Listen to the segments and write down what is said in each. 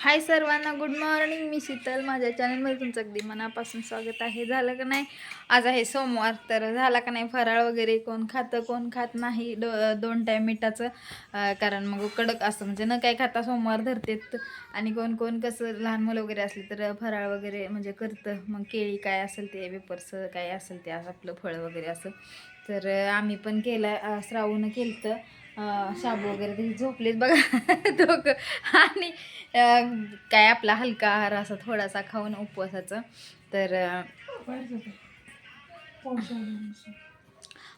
हाय सर्वांना good morning. मी शीतल माझ्या चॅनलमध्ये तुमचं अगदी मनापासून स्वागत आहे. झालं का नाही? आज आहे सोमवार तर झाला का नाही? फराळ वगैरे कोण खातं कोण खात नाही? दो दोन टाईम मिठाचं. कारण मग कडक असतं. म्हणजे न काय खाता सोमवार धरतेत. आणि कोण कोण कसं लहान मुलं वगैरे असली तर फराळ वगैरे म्हणजे करतं. मग केळी काय असेल ते वेपर्स काय असेल ते असं आपलं फळ वगैरे असं. तर आम्ही पण केलं श्रावण केलं तर शाबू वगैरे ते झोपलेत बघा. दोघं. आणि काय आपला हलका आहार असा थोडासा खाऊन उपवासाचं. तर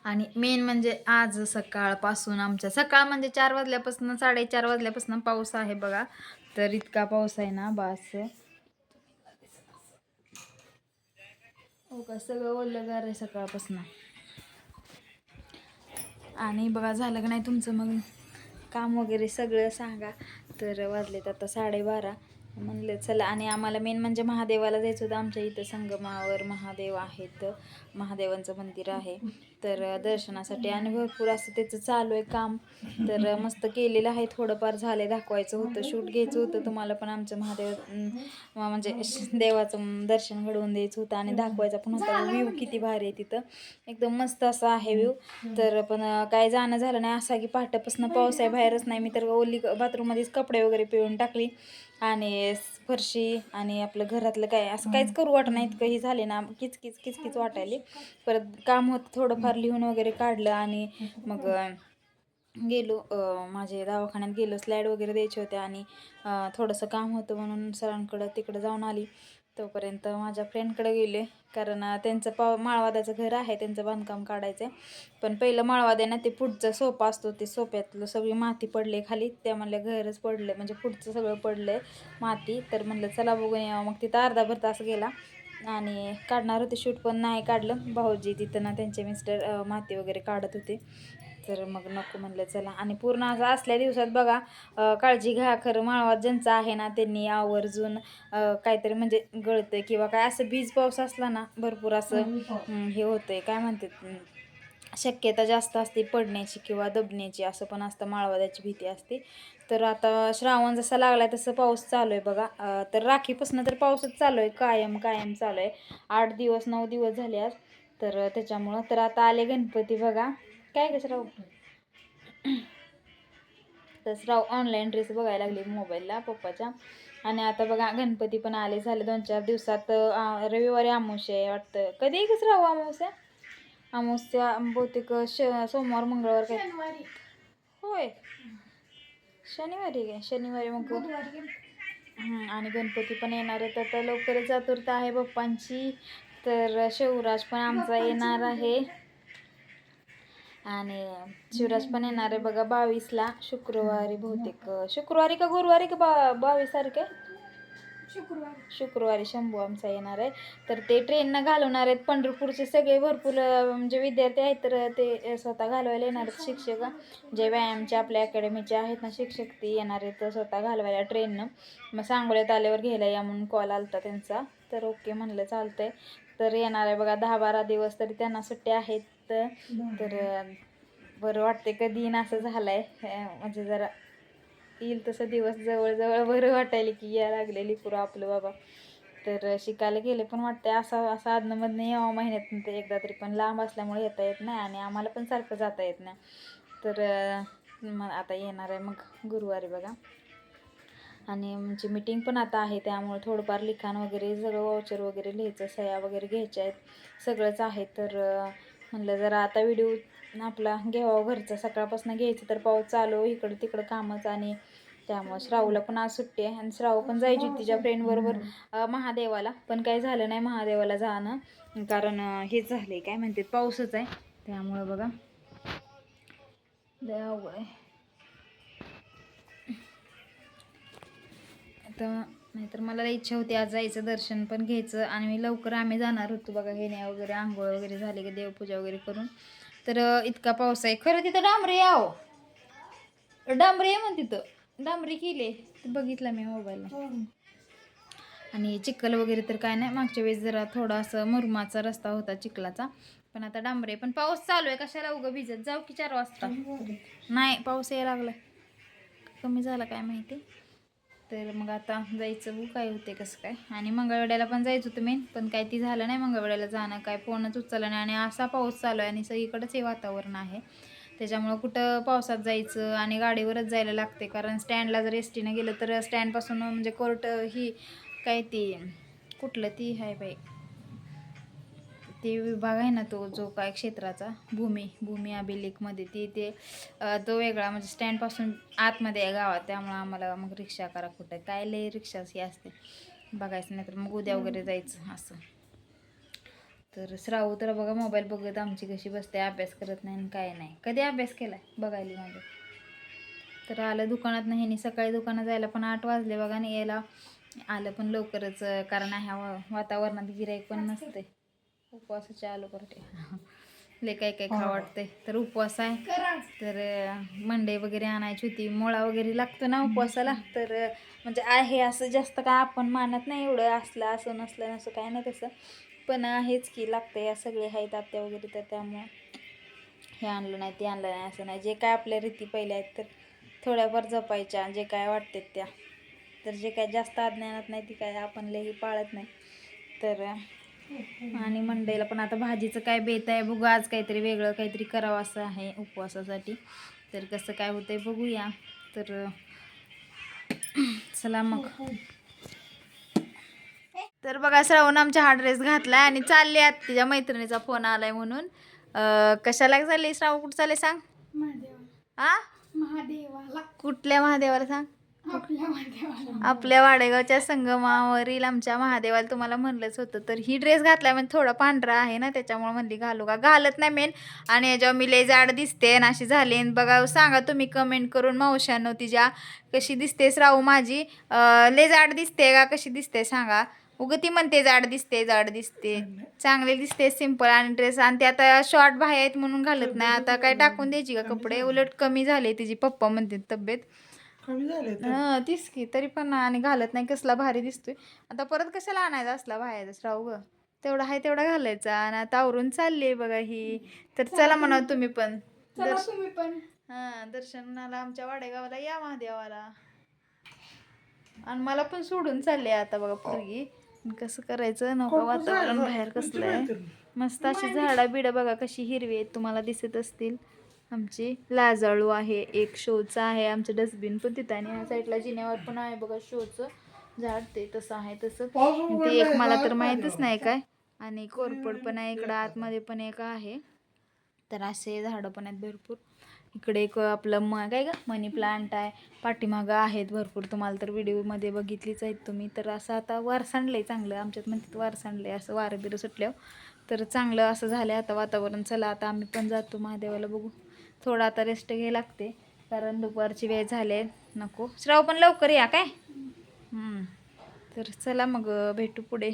आणि मेन म्हणजे आज सकाळपासून आमच्या सकाळ म्हणजे चार वाजल्यापासून साडेचार वाजल्यापासून पाऊस आहे बघा. तर इतका पाऊस आहे ना बास. हो का सगळं ओलगार आहे सकाळपासून. आणि बघा झालं का नाही तुमचं? मग काम वगैरे सगळं सांगा. तर वाजलेत आता साडेबारा. म्हणलं चला. आणि आम्हाला मेन म्हणजे महादेवाला जायचं होतं. आमच्या इथं संगमावर महादेव आहेत. महादेवांचं मंदिर आहे. तर दर्शनासाठी आणि भरपूर असं त्याचं चालू आहे काम. तर मस्त केलेलं आहे. थोडंफार झालं दाखवायचं होतं. शूट घ्यायचं होतं. तुम्हाला पण आमचं महादेव म्हणजे देवाचं दर्शन घडवून द्यायचं होतं आणि दाखवायचा. पण होता व्ह्यू किती भारी आहे तिथं. एकदम मस्त असा आहे व्ह्यू. तर पण काय जाणं झालं नाही. असा की पहाटेपासून पाऊस आहे. बाहेरच नाही. मी तर ओली बाथरूममध्येच कपडे वगैरे पिळून टाकली. आणि फरशी आणि आपलं घरातलं काय असं काहीच करू वाटत नाही. इतकं हे झाले ना किचकिच किचकिच वाटायली. परत काम होतं थोडंफार लिहून वगैरे काढलं आणि मग गेलो माझे दवाखान्यात गेलो. स्लाईड वगैरे द्यायचे होते आणि थोडंसं काम होतं म्हणून सरांकडं तिकडं जाऊन आली. तोपर्यंत माझ्या फ्रेंडकडे गेले. कारण त्यांचं पाव माळवाद्याचं घर आहे त्यांचं बांधकाम काढायचं आहे पण पहिलं माळवाद्या ना ते पुढचं सोपा असतो. ते सोप्यातलं सगळी माती पडले खाली. त्या म्हणल्या घरच पडलं. म्हणजे पुढचं सगळं पडलंय माती. तर म्हणलं चला बघून यावं. मग तिथं अर्धा भर तास गेला. आणि काढणार होते शूट पण नाही काढलं. भाऊजी तिथं ना त्यांचे मिस्टर माती वगैरे काढत होते. तर मग नको म्हणलं चला. आणि पूर्ण असं असल्या दिवसात बघा काळजी घ्या. खरं माळवात ज्यांचं आहे ना त्यांनी आवर्जून काहीतरी म्हणजे गळतं किंवा काय असं बीज पाऊस असला ना भरपूर असं हं, होतंय. काय म्हणतात हं, शक्यता जास्त असते पडण्याची किंवा दबण्याची असं पण असतं. माळवाद्याची भीती असते. तर आता श्रावण जसा लागलाय तसं पाऊस चालू आहे बघा तर राखीपासून तर पाऊसच चालू आहे कायम कायम चालू आहे आठ दिवस नऊ दिवस झाले आज. तर त्याच्यामुळं तर आता आले गणपती बघा. काय कसं राहू तर श्राव ऑनलाईन ड्रेस बघायला लागले मोबाईलला पप्पाच्या. आणि आता बघा गणपती पण आले झाले दोन चार दिवसात. रविवारी अमावस्या आहे वाटतं. कधी आहे कसं राहू अमावस्या? अमावस्या बहुतेक श सोमवार मंगळवार काय? होय. शनिवारी काय शनिवारी मग आणि गणपती पण येणार आहेत आता लवकरच चतुर्थ आहे बाप्पांची तर शिवराज पण आमचा येणार आहे. आणि शिवराज पण येणार आहे बघा बावीसला शुक्रवारी बहुतेक. शुक्रवारी का गुरुवारी का बा बावीस तारीख शुक्रवार. शुक्रवारी शंभू आमचा येणार आहे. तर ते ट्रेननं घालवणार आहेत पंढरपूरचे सगळे भरपूर म्हणजे विद्यार्थी आहेत तर ते स्वतः घालवायला येणार आहेत शिक्षक. जे व्यायामचे आपल्या अकॅडमीचे आहेत ना शिक्षक ते येणार आहेत स्वतः घालवायला ट्रेननं मग सांगोल्यात आल्यावर घ्यायला या म्हणून कॉल आलता त्यांचा. तर ओके म्हणलं चालतंय. तर येणार आहे बघा दहा बारा दिवस तरी त्यांना सुट्ट्या आहेत. तर बरं वाटते कधी येईन असं झालंय. आहे म्हणजे जरा येईल तसं दिवस जवळजवळ बरं वाटायला की या लागलेली पुरं आपलं बाबा. तर शिकायला गेले पण वाटते असं असं आदनमधनं यावं महिन्यातून ते एकदा तरी पण लांब असल्यामुळे येता येत नाही आणि आम्हाला पण सारखं जाता येत नाही. तर मग आता येणार आहे मग गुरुवारी बघा. आणि म्हणजे मीटिंग पण आता आहे त्यामुळे थोडंफार लिखाण वगैरे सगळं वाउचर वगैरे लिहायचं सह्या वगैरे घ्यायच्या आहेत. सगळंच आहे. तर म्हणलं जरा आता व्हिडिओ आपला घ्यावा घरचा सकाळपासून घ्यायचं तर पाऊस चालू इकडं तिकडं कामच आणि त्यामुळं श्रावला पण आज सुट्टी आहे. आणि श्राव पण जायची तिच्या फ्रेंडबरोबर महादेवाला. पण काही झालं नाही महादेवाला जाणं. कारण हेच झाले काय म्हणते पाऊसच आहे. त्यामुळं बघा. लय आहे. आता नाहीतर मला इच्छा होती आज जायचं दर्शन पण घ्यायचं आणि मी लवकर आम्ही जाणार होतो बघा घेण्या वगैरे आंघोळ वगैरे झाले की देवपूजा वगैरे करून. तर इतका पाऊस आहे. खरं तिथं डांबरी याव डांबरी आहे म्हण तिथं. डांबरी केली बघितलं मी मोबाईलला आणि चिखल वगैरे तर काय नाही. मागच्या वेळेस जरा थोडा असं मुरमाचा रस्ता होता चिखलाचा. पण आता डांबरे पण पाऊस चालू आहे. कशाला उगं भिजत? जाऊ की चार वाजता. नाही पाऊस यायला लागलाय. कमी झाला काय माहिती? तर मग आता जायचं बघू काय होते कसं काय. आणि मंगळवाड्याला पण जायचं होतं मेन पण काय ती झालं नाही मंगळवड्याला जाणं काय फोनच उचलला नाही आणि असा पाऊस चालू आहे आणि सगळीकडंच हे वातावरण आहे. त्याच्यामुळं कुठं पावसात जायचं आणि गाडीवरच जायला लागते कारण स्टँडला जर एस टीनं गेलं तर स्टँडपासून म्हणजे कोर्ट ही काय ती कुठलं ती आहे बाई? ते विभाग आहे ना तो जो काय क्षेत्राचा भूमी भूमी अभिलेखमध्ये ती ते तो वेगळा म्हणजे स्टँडपासून आतमध्ये आहे गावात त्यामुळं आम्हाला मग रिक्षा करा कुठं. काय लय रिक्षा ही असते. बघायचं नाही तर मग उद्या वगैरे जायचं असं. तर श्रावू तर बघा मोबाईल बघत आमची कशी बसते अभ्यास करत नाही आणि काय नाही. कधी अभ्यास केलाय बघायला माझं. तर आलं दुकानात नाही ह्यानी सकाळी दुकानात जायला पण आठ वाजले बघा आणि यायला आलं पण लवकरच कारण ह्या वातावरणात गिराईक पण नसते. उपवासाचे आलो करते लय काय काय खा वाटते तर उपवास आहे. तर मंडई वगैरे आणायची होती. मुळा वगैरे लागतो ना उपवासाला. तर म्हणजे आहे असं जास्त काय आपण मानत नाही एवढं. असलं असं नसलं नसं काय नाही तसं. पण आहेच की लागतं या सगळे आहेत आत्या वगैरे तर त्यामुळं हे आणलं नाही ते आणलं नाही असं नाही. जे काय आपल्या रीती पहिल्या आहेत तर थोड्याफार जपायच्या. जे काय वाटतात त्या. तर जे काय जास्त अज्ञानात नाही ती काय आपण लई पाळत नाही. तर आणि मंडईला पण आता भाजीचं काय बेत आहे बघू आज काहीतरी वेगळं काहीतरी करावं असं आहे उपवासासाठी. तर कसं काय होतंय बघूया. तर चला मग. तर बघा श्रावण आमच्या हा ड्रेस घातलाय आणि चालले आत तिच्या मैत्रिणीचा फोन आलाय म्हणून. अं, कशाला चालली श्रावण कुठं चालले सांग? आ? महादेवाला. कुठल्या महादेवाला सांग? आपल्या वाडेगावच्या संगमावरील आमच्या महादेवाला तुम्हाला म्हणलंच होतं तर ही ड्रेस घातला म्हणजे थोडा पांढरा आहे ना त्याच्यामुळे म्हणली घालू का? घालत नाही मेन. आणि याच्यावर मी लय जाड दिसते आणि अशी झाली. आणि बघा सांगा तुम्ही कमेंट करून मावशांनो तिच्या कशी दिसतेस राहू माझी? लय जाड दिसते का? कशी दिसते सांगा. उगं ती म्हणते जाड दिसते जाड दिसते. चांगले दिसते सिंपल आणि ड्रेस आणि ते आता शॉर्ट बाहेर आहेत म्हणून घालत नाही. आता काय टाकून द्यायची का कपडे? उलट कमी झाले तिची पप्पा म्हणते तब्येत. कमी झाले हा तीच की तरी पण आणि घालत नाही कसला भारी दिसतोय. आता परत कशाला आणायचा असला बाहेरच राहू ग. तेवढा आहे तेवढा घालायचा आणि आता आवरून चालली बघा ही. तर चला म्हणा तुम्ही पण. चला तुम्ही पण. हा दर्शनाला आमच्या वाडेगावाला या महादेवाला. आणि मला पण सोडून चालले आता बघा पोरगी. कसं करायचं? नका वातावरण बाहेर कसलं आहे? मस्त अशी झाडा बिडा बघा कशी हिरवी आहेत तुम्हाला दिसत असतील. आमची लाजाळू आहे एक शोचं आहे आमचं डस्टबिन पण तिथं आणि ह्या साईडला जिन्यावर पण आहे बघा शोचं. झाड ते तसं आहे तसं. ते एक मला तर माहीतच नाही काय. आणि कोरपड पण आहे इकडं आतमध्ये पण एक आहे. तर असे झाडं पण आहेत भरपूर. इकडे एक आपलं म काय का मनी प्लांट आहे. पाठीमागं आहेत भरपूर. तुम्हाला तर व्हिडिओमध्ये बघितलीच आहेत तुम्ही. तर असं आता वार सांडलं आहे चांगलं. आमच्यात म्हणतात वार सांडलं आहे असं वारं बिरं सुटल्यावर. तर चांगलं असं झालं आता वातावरण. चला आता आम्ही पण जातो. महादेवाला बघू. थोडा आता रेस्ट घ्यायला लागते. कारण दुपारची वेळ झाले नको. श्राव पण लवकर या काय? तर चला मग भेटू पुढे.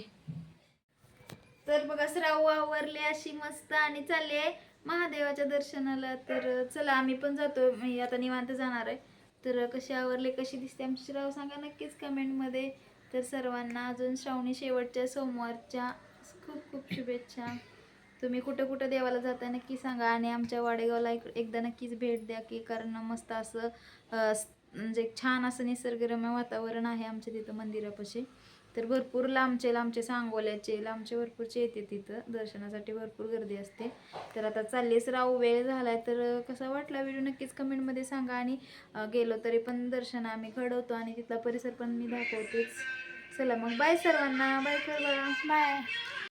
तर बघा श्राव आवरले अशी मस्त आणि चालले महादेवाच्या दर्शनाला. तर चला आम्ही पण जातो. मी आता निवांत जाणार आहे. तर कशी आवरले कशी दिसते आमची श्राव? सांगा नक्कीच कमेंटमध्ये तर सर्वांना अजून श्रावणी शेवटच्या सोमवारच्या खूप खूप शुभेच्छा. तुम्ही कुठं कुठं देवाला जाता नक्की सांगा आणि आमच्या वाडेगावला एक एकदा नक्कीच भेट द्या की कारण मस्त असं म्हणजे छान असं निसर्गरम्य वातावरण आहे आमच्या तिथं मंदिरापाशी. तर भरपूर लांबचे लांबचे सांगोल्याचे लांबचे भरपूरचे येते तिथं. दर्शनासाठी भरपूर गर्दी असते. तर आता चाललेच राहू वेळ झाला आहे तर कसा वाटला व्हिडिओ? नक्कीच कमेंटमध्ये सांगा आणि गेलो तरी पण दर्शन आम्ही घडवतो आणि तिथला परिसर पण मी दाखवतेच. चला मग. बाय सर्वांना. बाय कर बाय.